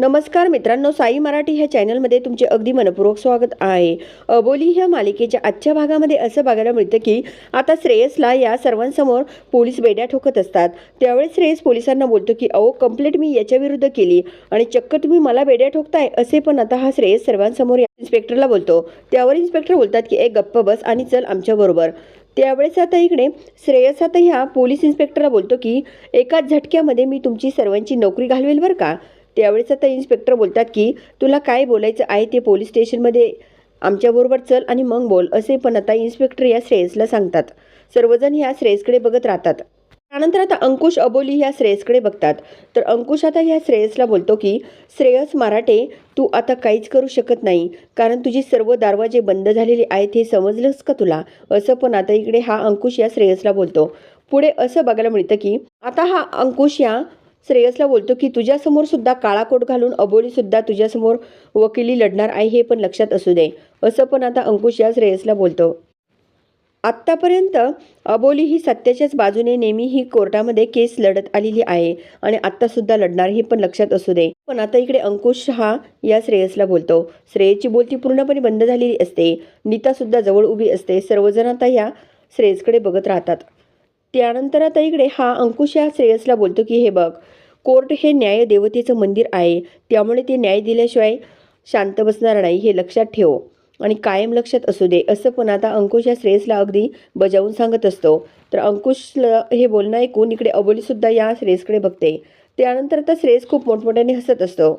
नमस्कार मित्रांनो साई मराठी ह्या चॅनलमध्ये तुमचे अगदी मनपूर्वक स्वागत आहे. अबोली ह्या मालिकेच्या आजच्या भागामध्ये असं बघायला मिळतं की आता श्रेयसला या सर्वांसमोर पोलीस बेड्या ठोकत असतात. त्यावेळेस श्रेयस पोलिसांना बोलतो की अहो कंप्लेंट मी याच्या विरुद्ध केली आणि चक्क तुम्ही मला बेड्या ठोकताय असे पण आता हा श्रेयस सर्वांसमोर या इन्स्पेक्टरला बोलतो. त्यावर इन्स्पेक्टर बोलतात की एक गप्प बस आणि चल आमच्याबरोबर त्यावेळेस आता इकडे श्रेयस आता ह्या पोलीस इन्स्पेक्टरला बोलतो की एकाच झटक्यामध्ये मी तुमची सर्वांची नोकरी घालवेल बरं का? त्यावेळेस आता इन्स्पेक्टर बोलतात की तुला काय बोलायचं आहे ते पोलीस स्टेशनमध्ये आमच्याबरोबर चल आणि मग बोल असे पण आता इन्स्पेक्टर या श्रेयसला सांगतात. सर्वजण ह्या श्रेयसकडे बघत राहतात. त्यानंतर आता अंकुश अबोली ह्या श्रेयसकडे बघतात. तर अंकुश आता ह्या श्रेयसला बोलतो की श्रेयस मराठे तू आता काहीच करू शकत नाही. कारण तुझी सर्व दरवाजे बंद झालेले आहेत हे समजलंच का तुला? असं पण आता इकडे हा अंकुश या श्रेयसला बोलतो. पुढे असं बघायला मिळतं की आता हा अंकुश या श्रेयसला बोलतो की तुझ्यासमोर सुद्धा काळा कोट घालून अबोली सुद्धा तुझ्यासमोर वकिली लढणार आहे हे पण लक्षात असू दे. असं पण आता अंकुश या श्रेयसला बोलतो. आत्तापर्यंत अबोली ही सत्याच्याच बाजूने नेहमी ही कोर्टामध्ये केस लढत आलेली आहे आणि आत्तासुद्धा लढणार हे पण लक्षात असू दे. पण आता इकडे अंकुश हा या श्रेयसला बोलतो. श्रेयसची बोलती पूर्णपणे बंद झालेली असते. नीतासुद्धा जवळ उभी असते. सर्वजण आता या श्रेयसकडे बघत राहतात. त्यानंतर आता इकडे हा अंकुश या श्रेयसला बोलतो की हे बघ कोर्ट हे न्याय देवतेचं मंदिर आहे. त्यामुळे ते न्याय दिल्याशिवाय शांत बसणार नाही हे लक्षात ठेव. आणि कायम लक्षात असू दे असं पण आता अंकुश या श्रेयसला अगदी बजावून सांगत असतो. तर अंकुशला हे बोलणं ऐकून इकडे अबोलीसुद्धा या श्रेयसकडे बघते. त्यानंतर आता श्रेयस खूप मोठमोठ्याने हसत असतो.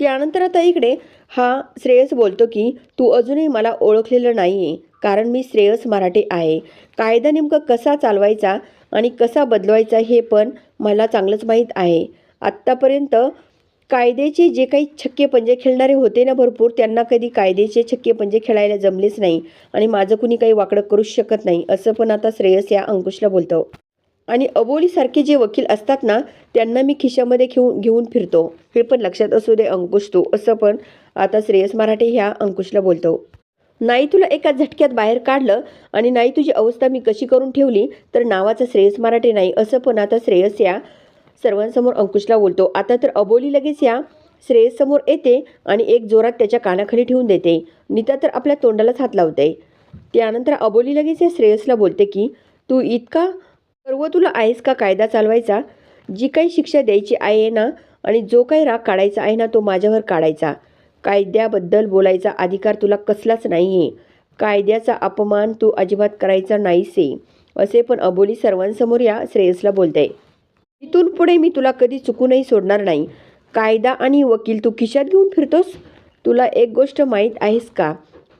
त्यानंतर आता इकडे हा श्रेयस बोलतो की तू अजूनही मला ओळखलेलं नाही आहे कारण मी श्रेयस मराठे आहे. कायदा नेमकं कसा चालवायचा आणि कसा बदलवायचा हे पण मला चांगलंच माहीत आहे. आत्तापर्यंत कायद्याचे जे काही छक्के पंजे खेळणारे होते ना भरपूर त्यांना कधी कायद्याचे छक्के पंजे खेळायला जमलेच नाही आणि माझं कुणी काही वाकडं करूच शकत नाही असं पण आता श्रेयस या अंकुशला बोलतो. आणि अबोलीसारखे जे वकील असतात ना त्यांना मी खिशामध्ये घेऊन घेऊन फिरतो. हे पण लक्षात असू दे अंकुश तू असं पण आता श्रेयस मराठे ह्या अंकुशला बोलतो. नाही तुला एका झटक्यात बाहेर काढलं आणि नाही तुझी अवस्था मी कशी करून ठेवली तर नावाचा श्रेयस मराठे नाही असं पण आता श्रेयस या सर्वांसमोर अंकुशला बोलतो. आता तर अबोली लगेच या. श्रेयस समोर येते आणि एक जोरात त्याच्या कानाखाली ठेवून देते. नीता तर आपल्या तोंडालाच हात लावते. त्यानंतर अबोली लगेच या श्रेयसला बोलते की तू इतका सर्व तुला आहेस का कायदा चालवायचा? जी काही शिक्षा द्यायची आहे ना आणि जो काही राग काढायचा आहे ना तो माझ्यावर काढायचा. कायद्याबद्दल बोलायचा अधिकार तुला कसलाच नाही आहे कायद्याचा अपमान तू अजिबात करायचा नाहीस आहे असे पण अबोली सर्वांसमोर या श्रेयसला बोलते. इथून पुढे मी तुला कधी चुकूनही सोडणार नाही. कायदा आणि वकील तू खिशात घेऊन फिरतोस? तुला एक गोष्ट माहीत आहेस का?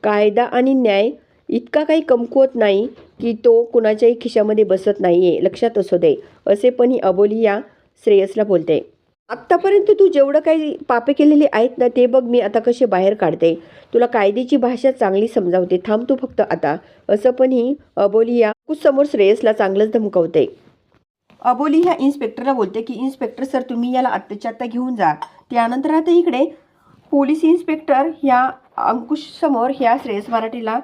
कायदा आणि न्याय इतका काही कमकुवत नाही की तो कुणाच्याही खिशामध्ये बसत नाही आहे लक्षात असू दे असे पण ही अबोली या श्रेयसला बोलते. आत्तापर्यंत तू जेवढं काही पापे केलेली आहेत ना ते बघ मी आता कसे बाहेर काढते. तुला कायद्याची भाषा चांगली समजावते. थांब तू फक्त आता. असं पण ही अबोली या समोर श्रेयसला चांगलंच धमकवते. अबोली ह्या इन्स्पेक्टरला बोलते की इन्स्पेक्टर सर तुम्ही याला आत्ताच्या आत्ता घेऊन जा. त्यानंतर आता इकडे पोलीस इन्स्पेक्टर ह्या अंकुश समोर ह्या श्रेयस मराठीला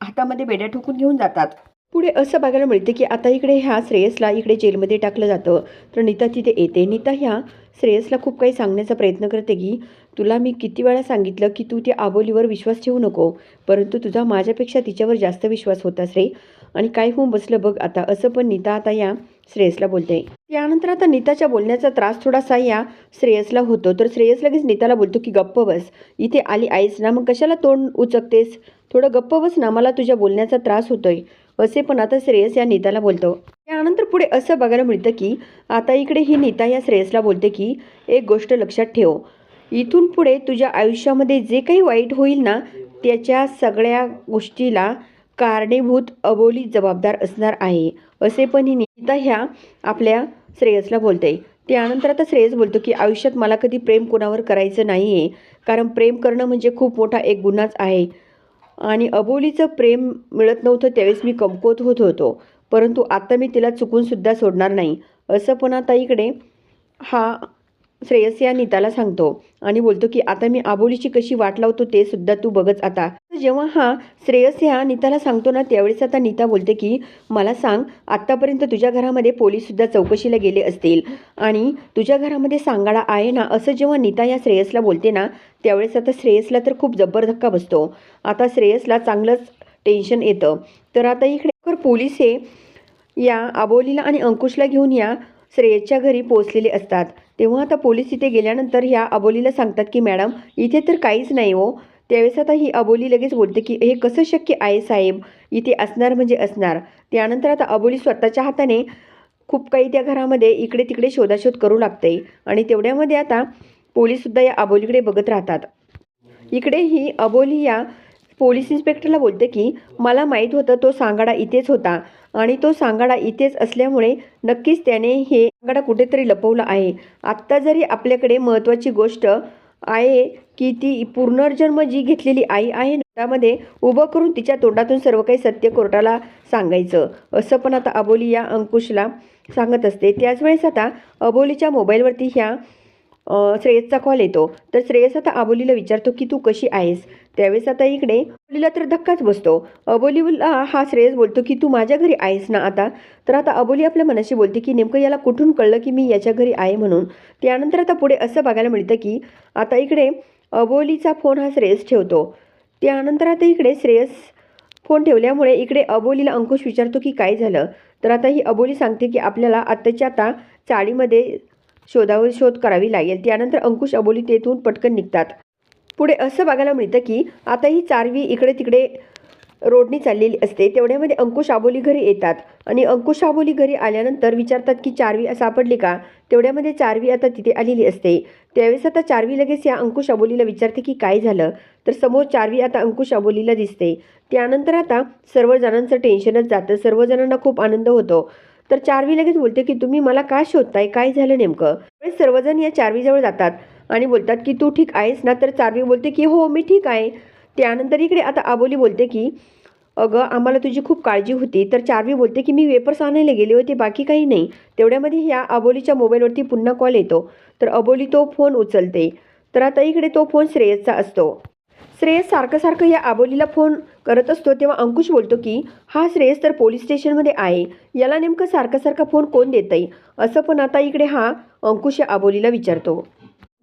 हातामध्ये बेड्या ठोकून घेऊन जातात. पुढे असं बघायला मिळते की आता इकडे ह्या श्रेयसला इकडे जेलमध्ये टाकलं जातं. तर नीता तिथे येते. नीता ह्या श्रेयसला खूप काही सांगण्याचा प्रयत्न करते की तुला मी किती वेळा सांगितलं की तू त्या आबोलीवर विश्वास ठेवू नको परंतु तुझा माझ्यापेक्षा तिच्यावर जास्त विश्वास होता श्रेय आणि काय होऊन बसलं बघ आता असं पण नीता आता या श्रेयसला बोलते. त्यानंतर आता नीताच्या बोलण्याचा त्रास थोडासा या श्रेयसला होतो. तर श्रेयस लगेच नीताला बोलतो की गप्प बस. इथे आली आईस ना मग कशाला तोंड उचकतेस? थोडं गप्प बस ना मला तुझ्या बोलण्याचा त्रास होतोय. असे पण आता श्रेयस या नीताला बोलतो. त्यानंतर पुढे असं बघायला मिळतं की आता इकडे ही नीता या श्रेयसला बोलते की एक गोष्ट लक्षात ठेव. इथून पुढे तुझ्या आयुष्यामध्ये जे काही वाईट होईल ना त्याच्या सगळ्या गोष्टीला कारणीभूत अबोली जबाबदार असणार आहे असे पण ही नीता ह्या आपल्या श्रेयसला बोलते. त्यानंतर आता श्रेयस बोलतो की आयुष्यात मला कधी प्रेम कोणावर करायचं नाही आहे कारण प्रेम करणं म्हणजे खूप मोठा एक गुन्हाच आहे. आणि अबोलीचं प्रेम मिळत नव्हतं त्यावेळेस मी कमकुवत होत होतो. परंतु आता मी तिला चुकूनसुद्धा सोडणार नाही. असं पण आता इकडे हा श्रेयस या नीताला सांगतो आणि बोलतो की आता मी आबोलीची कशी वाट लावतो ते सुद्धा तू बघच आता. जेव्हा हा श्रेयस ह्या नीताला सांगतो ना त्यावेळेस आता नीता बोलते की मला सांग आत्तापर्यंत तुझ्या घरामध्ये पोलीससुद्धा चौकशीला गेले असतील आणि तुझ्या घरामध्ये सांगाडा आहे ना? असं जेव्हा नीता या श्रेयसला बोलते ना त्यावेळेस आता श्रेयसला तर खूप जब्बर धक्का बसतो. आता श्रेयसला चांगलंच टेन्शन येतं. तर आता इकडे पोलीस हे या आबोलीला आणि अंकुशला घेऊन या श्रेयसच्या घरी पोचलेले असतात. तेव्हा आता पोलीस इथे गेल्यानंतर ह्या अबोलीला सांगतात की मॅडम इथे तर काहीच नाही हो. त्यावेळेस आता ही अबोली लगेच बोलते की हे कसं शक्य आहे साहेब? इथे असणार म्हणजे असणार. त्यानंतर आता अबोली स्वतःच्या हाताने खूप काही त्या घरामध्ये इकडे तिकडे शोधाशोध करू लागते आणि तेवढ्यामध्ये आता पोलीससुद्धा या अबोलीकडे बघत राहतात. इकडे ही अबोली या पोलीस इन्स्पेक्टरला बोलते की मला माहीत होतं तो सांगाडा इथेच होता. आणि तो सांगाडा इथेच असल्यामुळे नक्कीच त्याने हे सांगाडा कुठेतरी लपवलं आहे. आत्ता जरी आपल्याकडे महत्त्वाची गोष्ट आहे की ती पुनर्जन्म जी घेतलेली आई आहे त्यामध्ये उभं करून तिच्या तोंडातून सर्व काही सत्य कोर्टाला सांगायचं. असं पण आता अबोली या अंकुशला सांगत असते. त्याच वेळेस आता अबोलीच्या मोबाईलवरती ह्या श्रेयसचा कॉल येतो. तर श्रेयस आता अबोलीला विचारतो की तू कशी आहेस? त्यावेळेस आता इकडे अबोलीला तर धक्काच बसतो. अबोलीला हा श्रेयस बोलतो की तू माझ्या घरी आहेस ना आता? तर आता अबोली आपल्या मनाशी बोलते की नेमकं याला कुठून कळलं की मी याच्या घरी आहे म्हणून? त्यानंतर आता पुढे असं बघायला मिळतं की आता इकडे अबोलीचा फोन हा श्रेयस ठेवतो. त्यानंतर आता इकडे श्रेयस फोन ठेवल्यामुळे इकडे अबोलीला अंकुश विचारतो की काय झालं? तर आता ही अबोली सांगते की आपल्याला आत्ताच्या आता चाळीमध्ये शोधावर शोध करावी लागेल. त्यानंतर अंकुश अबोली तेथून पटकन निघतात. पुढे असं बघायला मिळतं की आता ही चारवी इकडे तिकडे रोडनी चाललेली असते. तेवढ्यामध्ये अंकुश आबोली घरी येतात. आणि अंकुश आबोली घरी आल्यानंतर विचारतात की चारवी सापडली का? तेवढ्यामध्ये चारवी आता तिथे आलेली असते. त्यावेळेस आता चारवी लगेच या अंकुश अबोलीला विचारते की काय झालं? तर समोर चारवी आता अंकुश अबोलीला दिसते. त्यानंतर आता सर्वजणांचं टेन्शनच जातं. सर्वजणांना खूप आनंद होतो. तर चारवी लगेच बोलते की तुम्ही मला का शोधताय? काय झालं नेमकं? त्यावेळेस सर्वजण या चारवीजवळ जातात. आणि बोलतात की तू ठीक आहेस ना? तर चारवी बोलते की हो मी ठीक आहे. त्यानंतर इकडे आता आबोली बोलते की अगं आम्हाला तुझी खूप काळजी होती. तर चारवी बोलते की मी वेपर्स आणायला गेले होते बाकी काही नाही. तेवढ्यामध्ये ह्या अबोलीच्या मोबाईलवरती पुन्हा कॉल येतो. तर अबोली तो फोन उचलते. तर आता इकडे तो फोन श्रेयसचा असतो. श्रेयस सारखं सारखं या आबोलीला फोन करत असतो तेव्हा अंकुश बोलतो की हा श्रेयस तर पोलीस स्टेशनमध्ये आहे. याला नेमकं सारखं सारखा फोन कोण देतंय? असं पण आता इकडे हा अंकुश या आबोलीला विचारतो.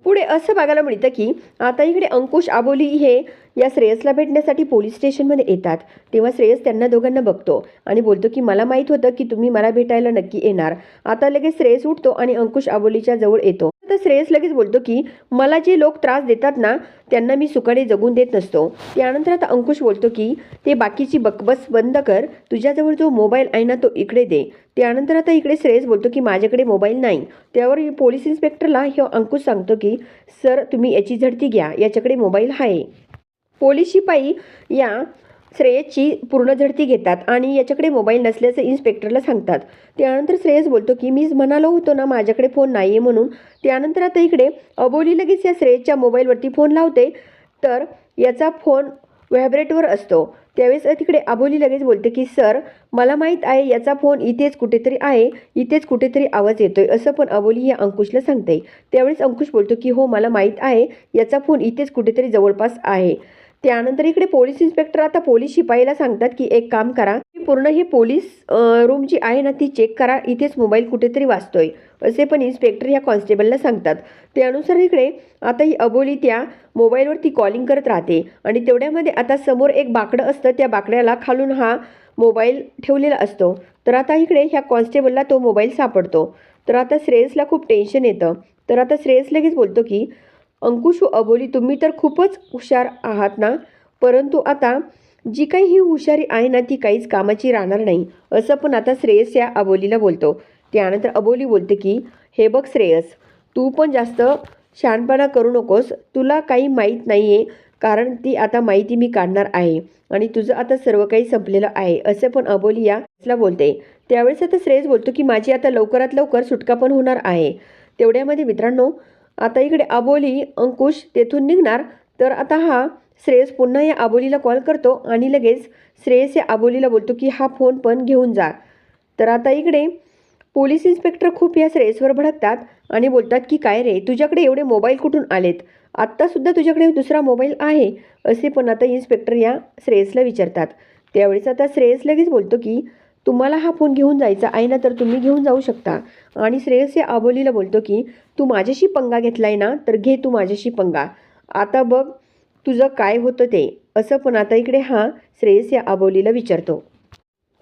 पुढे असं बघायला मिळतं की आता इकडे अंकुश आबोली हे या श्रेयसला भेटण्यासाठी पोलीस स्टेशनमध्ये येतात. तेव्हा श्रेयस त्यांना दोघांना बघतो आणि बोलतो की मला माहीत होतं की तुम्ही मला भेटायला नक्की येणार. आता लगेच श्रेयस उठतो आणि अंकुश आबोलीच्या जवळ येतो. तर श्रेयस लगेच बोलतो की मला जे लोक त्रास देतात ना त्यांना मी सुखाने जगून देत नसतो. त्यानंतर आता अंकुश बोलतो की ते बाकीची बकबस बंद कर तुझ्याजवळ जो मोबाईल आहे ना तो इकडे दे. त्यानंतर आता इकडे श्रेयस बोलतो की माझ्याकडे मोबाईल नाही. त्यावर पोलीस इन्स्पेक्टरला हे अंकुश सांगतो की सर तुम्ही याची झडती घ्या याच्याकडे मोबाईल आहे. पोलीस शिपाई या श्रेयसची पूर्ण झडती घेतात आणि याच्याकडे मोबाईल नसल्याचं इन्स्पेक्टरला सांगतात. त्यानंतर श्रेयस बोलतो की मीच म्हणालो होतो ना माझ्याकडे फोन नाही आहे म्हणून. त्यानंतर आता इकडे अबोली लगेच या श्रेयसच्या मोबाईलवरती फोन लावते. तर याचा फोन व्हायब्रेटवर असतो. त्यावेळेस तिकडे अबोली लगेच बोलते की सर मला माहीत आहे याचा फोन इथेच कुठेतरी आहे. इथेच कुठेतरी आवाज येतोय. असं पण अबोली या अंकुशला सांगते. त्यावेळेस अंकुश बोलतो की हो मला माहीत आहे याचा फोन इथेच कुठेतरी जवळपास आहे. त्यानंतर इकडे पोलीस इन्स्पेक्टर आता पोलीस शिपाईला सांगतात की एक काम करा की पूर्ण ही पोलीस रूम जी आहे ना ती चेक करा इथेच मोबाईल कुठेतरी वाचतोय असे पण इन्स्पेक्टर ह्या कॉन्स्टेबलला सांगतात. त्यानुसार इकडे आता ही अबोली त्या मोबाईलवरती कॉलिंग करत राहते आणि तेवढ्यामध्ये आता समोर एक बाकडं असतं त्या बाकड्याला खालून हा मोबाईल ठेवलेला असतो. तर आता इकडे ह्या कॉन्स्टेबलला तो मोबाईल सापडतो. तर आता श्रेयसला खूप टेन्शन येतं. तर आता श्रेयस लगेच बोलतो की अंकुश अबोली तुम्ही तर खूपच हुशार आहात ना? परंतु आता जी काही ही हुशारी आहे ना ती काहीच कामाची राहणार नाही. असं पण आता श्रेयस या अबोलीला बोलतो. त्यानंतर अबोली बोलते की हे बघ श्रेयस तू पण जास्त शहाणपणा करू नकोस. तुला काही माहीत नाही आहे कारण ती आता माहिती मी काढणार आहे आणि तुझं आता सर्व काही संपलेलं आहे असं पण अबोली याला बोलते. त्यावेळेस आता श्रेयस बोलतो की माझी आता लवकरात लवकर सुटका पण होणार आहे. तेवढ्यामध्ये मित्रांनो आता इकडे अबोली अंकुश तेथून निघणार. तर आता हा श्रेयस पुन्हा या आबोलीला कॉल करतो आणि लगेच श्रेयस या आबोलीला बोलतो की हा फोन पण घेऊन जा. तर आता इकडे पोलीस इन्स्पेक्टर खूप या श्रेयसवर भडकतात आणि बोलतात की काय रे तुझ्याकडे एवढे मोबाईल कुठून आलेत? आत्तासुद्धा तुझ्याकडे दुसरा मोबाईल आहे असे पण आता इन्स्पेक्टर या श्रेयसला विचारतात. त्यावेळेस आता श्रेयस लगेच बोलतो की तुम्हाला हा फोन घेऊन जायचा आहे ना तर तुम्ही घेऊन जाऊ शकता. आणि श्रेयस या आबोलीला बोलतो की तू माझ्याशी पंगा घेतलाय ना तर घे तू माझ्याशी पंगा. आता बघ तुझं काय होतं ते. असं पण आता इकडे हा श्रेयस या आबोलीला विचारतो.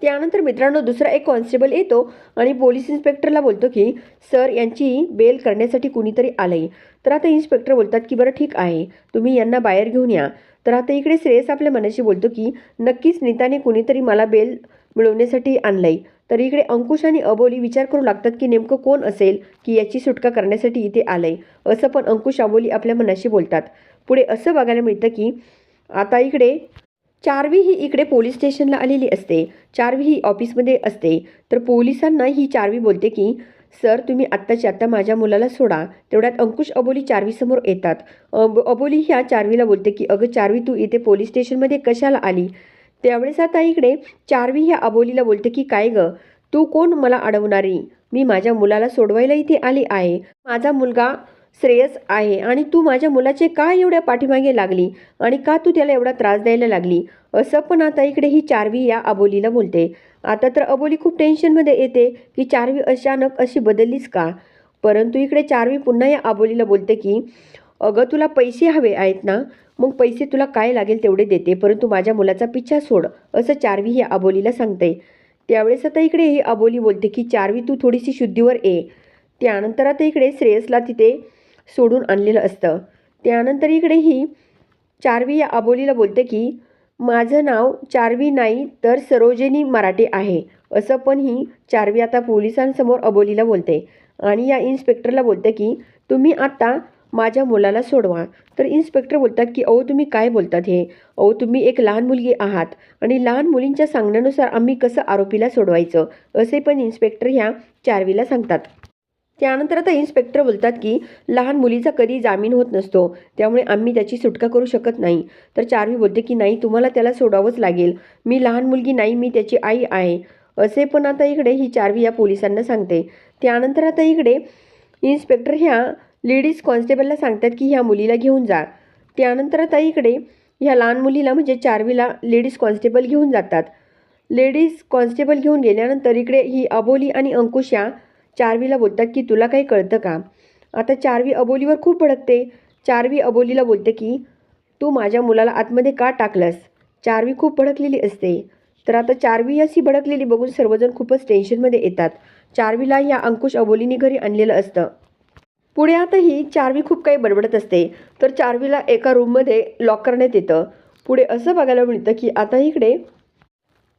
त्यानंतर मित्रांनो दुसरा एक कॉन्स्टेबल येतो आणि पोलीस इन्स्पेक्टरला बोलतो की सर यांची बेल करण्यासाठी कुणीतरी आलंय. तर आता इन्स्पेक्टर बोलतात की बरं ठीक आहे. तुम्ही यांना बाहेर घेऊन या. तर आता इकडे श्रेयस आपल्या मनाशी बोलतो की नक्कीच नीताने कुणीतरी मला बेल मिळवण्यासाठी आणलाय. तर इकडे अंकुश आणि अबोली विचार करू लागतात की नेमकं कोण असेल की याची सुटका करण्यासाठी इथे आलंय. असं पण अंकुश अबोली आपल्या मनाशी बोलतात. पुढे असं बघायला मिळतं की आता इकडे चारवी ही इकडे पोलीस स्टेशनला आलेली असते. चारवी ही ऑफिसमध्ये असते. तर पोलिसांना ही चारवी बोलते की सर तुम्ही आत्ताच्या आत्ता माझ्या मुलाला सोडा. तेवढ्यात अंकुश अबोली चारवीसमोर येतात. अब अबोली ह्या चारवीला बोलते की अगं चारवी तू इथे पोलीस स्टेशनमध्ये कशाला आली? त्यावेळेस आता इकडे चारवी ह्या अबोलीला बोलते की काय गं तू कोण मला अडवणारी? मी माझ्या मुलाला सोडवायला इथे आली आहे. माझा मुलगा श्रेयस आहे आणि तू माझ्या मुलाचे का एवढ्या पाठीमागे लागली? आणि का तू त्याला एवढा त्रास द्यायला लागली? असं पण आता इकडे ही चारवी या अबोलीला बोलते. आता तर अबोली खूप टेन्शनमध्ये येते की चारवी अचानक अशी बदललीस का? परंतु इकडे चारवी पुन्हा या अबोलीला बोलते की अगं तुला पैसे हवे आहेत ना? मग पैसे तुला काय लागेल तेवढे देते परंतु माझ्या मुलाचा पिच्छा सोड असं चारवी ही अबोलीला सांगते. त्यावेळेस आता इकडे ही अबोली बोलते की चारवी तू थोडीशी शुद्धीवर ये. त्यानंतर आता इकडे श्रेयसला तिथे सोडून आणलेलं असतं. त्यानंतर इकडे ही चारवी या अबोलीला बोलते की माझं नाव चारवी नाही तर सरोजिनी मराठे आहे. असं पण ही चारवी आता पोलिसांसमोर अबोलीला बोलते. आणि या इन्स्पेक्टरला बोलते की तुम्ही आत्ता माझ्या मुलाला सोडवा. तर इन्स्पेक्टर बोलतात की अहो तुम्ही काय बोलतात हे? अहो तुम्ही एक लहान मुलगी आहात आणि लहान मुलींच्या सांगण्यानुसार आम्ही कसं आरोपीला सोडवायचं? असे पण इन्स्पेक्टर ह्या चारवीला सांगतात. त्यानंतर आता इन्स्पेक्टर बोलतात की लहान मुलीचा कधी जामीन होत नसतो. त्यामुळे आम्ही त्याची सुटका करू शकत नाही. तर चारवी बोलते की नाही तुम्हाला त्याला सोडावंच लागेल. मी लहान मुलगी नाही मी त्याची आई आहे. असे पण आता इकडे ही चारवी या पोलिसांना सांगते. त्यानंतर आता इकडे इन्स्पेक्टर ह्या लेडीज कॉन्स्टेबलला सांगतात की ह्या मुलीला घेऊन जा. त्यानंतर आता इकडे ह्या लहान मुलीला म्हणजे चारवीला लेडीज कॉन्स्टेबल घेऊन जातात. लेडीज कॉन्स्टेबल घेऊन गेल्यानंतर इकडे ही अबोली आणि अंकुश या चारवीला बोलतात की तुला काही कळतं का? आता चारवी अबोलीवर खूप भडकते. चारवी अबोलीला बोलते की तू माझ्या मुलाला आतमध्ये का टाकलंस? चारवी खूप भडकलेली असते. तर आता चारवी अशी भडकलेली बघून सर्वजण खूपच टेन्शनमध्ये येतात. चारवीला ह्या अंकुश अबोलीने घरी आणलेलं असतं. पुढे आता चारवी खूप काही बडबडत असते. तर चारवीला एका रूममध्ये लॉक करण्यात येतं. पुढे असं बघायला मिळतं की आता इकडे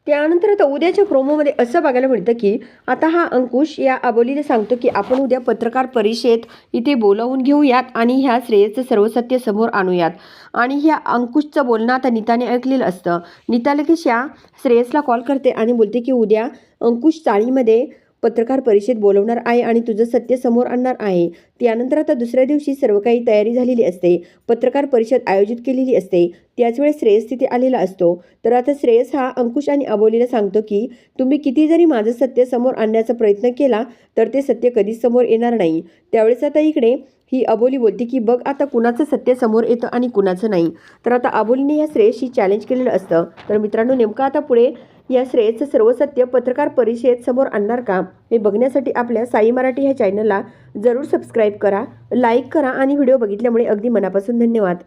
त्यानंतर आता उद्याच्या प्रोमोमध्ये असं बघायला मिळतं की आता हा अंकुश या अबोलीला सांगतो की आपण उद्या पत्रकार परिषद इथे बोलावून घेऊयात आणि ह्या श्रेयसचं सर्व सत्य समोर आणूयात. आणि ह्या अंकुशचं बोलणं आता नीताने ऐकलेलं असतं. नीता लगेच या श्रेयसला कॉल करते आणि बोलते की उद्या अंकुश चाळीमध्ये पत्रकार परिषद बोलवणार आहे आणि तुझं सत्य समोर आणणार आहे. त्यानंतर आता दुसऱ्या दिवशी सर्व काही तयारी झालेली असते. पत्रकार परिषद आयोजित केलेली असते. त्याच वेळेस श्रेयस तिथे आलेला असतो. तर आता श्रेयस हा अंकुश आणि अबोलीला सांगतो की तुम्ही किती जरी माझं सत्य समोर आणण्याचा प्रयत्न केला तर ते सत्य कधीच समोर येणार नाही त्यावेळेस आता इकडे ही अबोली बोलते की बघ आता कुणाचं सत्य समोर येतं आणि कुणाचं नाही तर आता अबोलीने ह्या श्रेयसशी चॅलेंज केलेलं असतं. तर मित्रांनो नेमकं आता पुढे या श्रेयचं सर्व सत्य पत्रकार परिषद समोर आणणार का? हे बघण्यासाठी आपल्या साई मराठी ह्या चॅनलला जरूर सबस्क्राईब करा लाईक करा आणि व्हिडिओ बघितल्यामुळे अगदी मनापासून धन्यवाद.